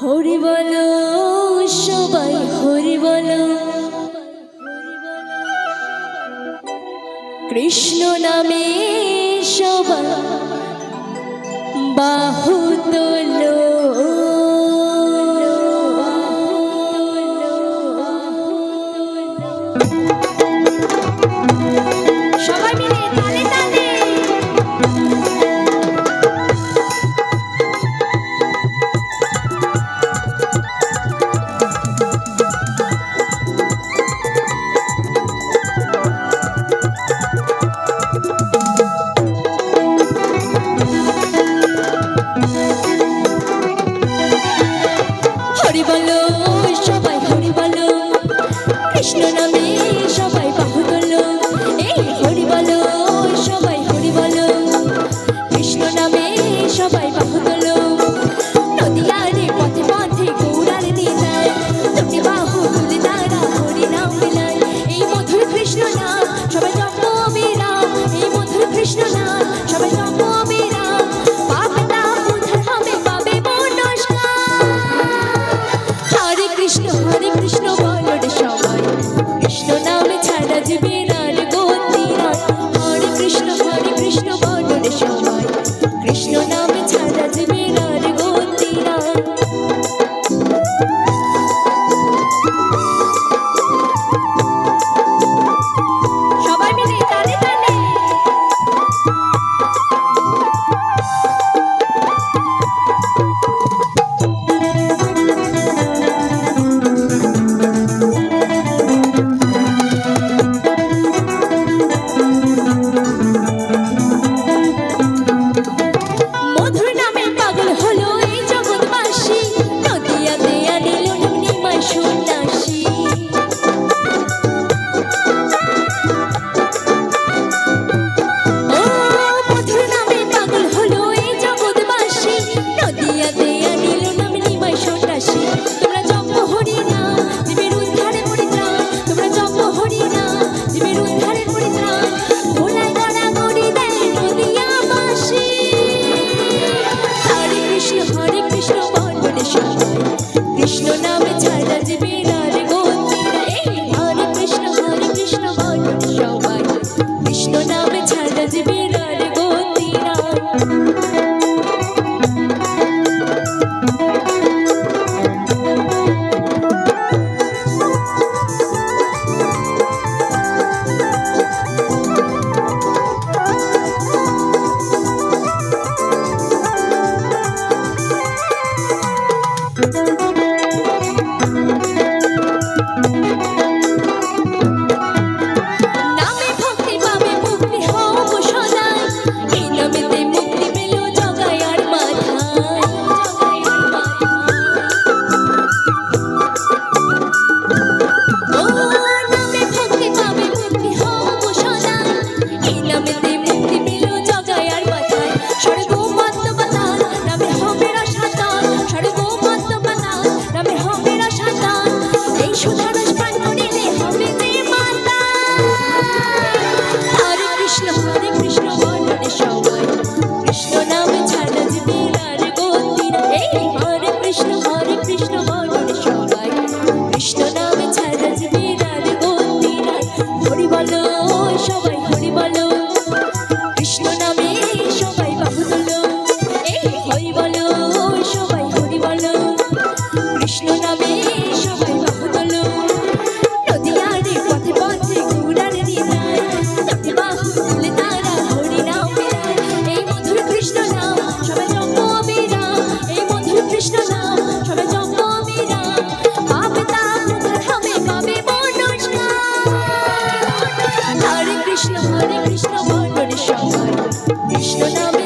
হরি বল সবাই হরি বল কৃষ্ণ নামে সবাই বাহু তোলো Krishna to be don't know. 你是我的